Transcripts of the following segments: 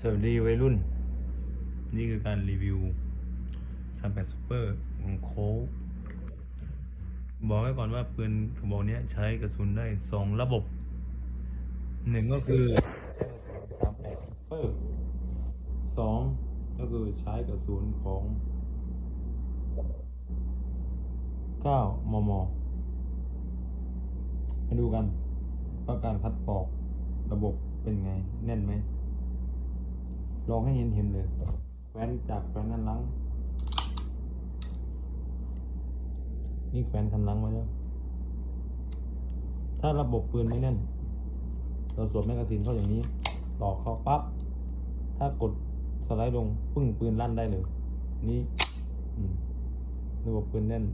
สวัสดีวัยรุ่น นี่คือการรีวิว38 Super ของโค้กบอกไว้ก่อนว่าปืนกระบอกนี้ใช้กระสุนได้สองระบบหนึ่งก็คือใช้กระสุน38 Super สองก็คือใช้กระสุนของ9มมมาดูกันว่าการคัดปอกระบบเป็นไง แน่นไหม ลองให้เห็นเห็นเลยแฟนจากแฟนนั้นลัง นี่แฟนคันหลังมาแล้ว ถ้าระบบปืนไม่แน่น เราสวมแมกกาซีนเข้าอย่างนี้ ต่อเข้าปั๊บ ถ้ากดสไลด์ลงปึ้งปืนลั่นได้เลย นี่ระบบปืนแน่น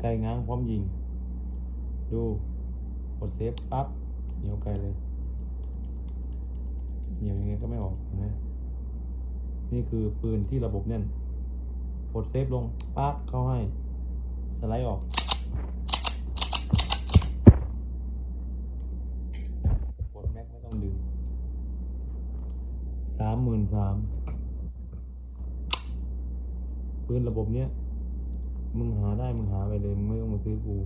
ไกลง้างพร้อมยิง ดู กดเซฟปั๊บ เหนียวไกลเลย เหนียวยังไงก็ไม่ออกเห็นไหม นี่คือปืนที่ระบบแน่นกดเซฟลงปั๊บเข้าให้ สไลด์ออก กดแม็กไม่ต้องดึงสามหมื่นสามปืนระบบเนี้ย มึงหาได้มึงหาไปเลย มึงไม่ต้องมาซื้อกู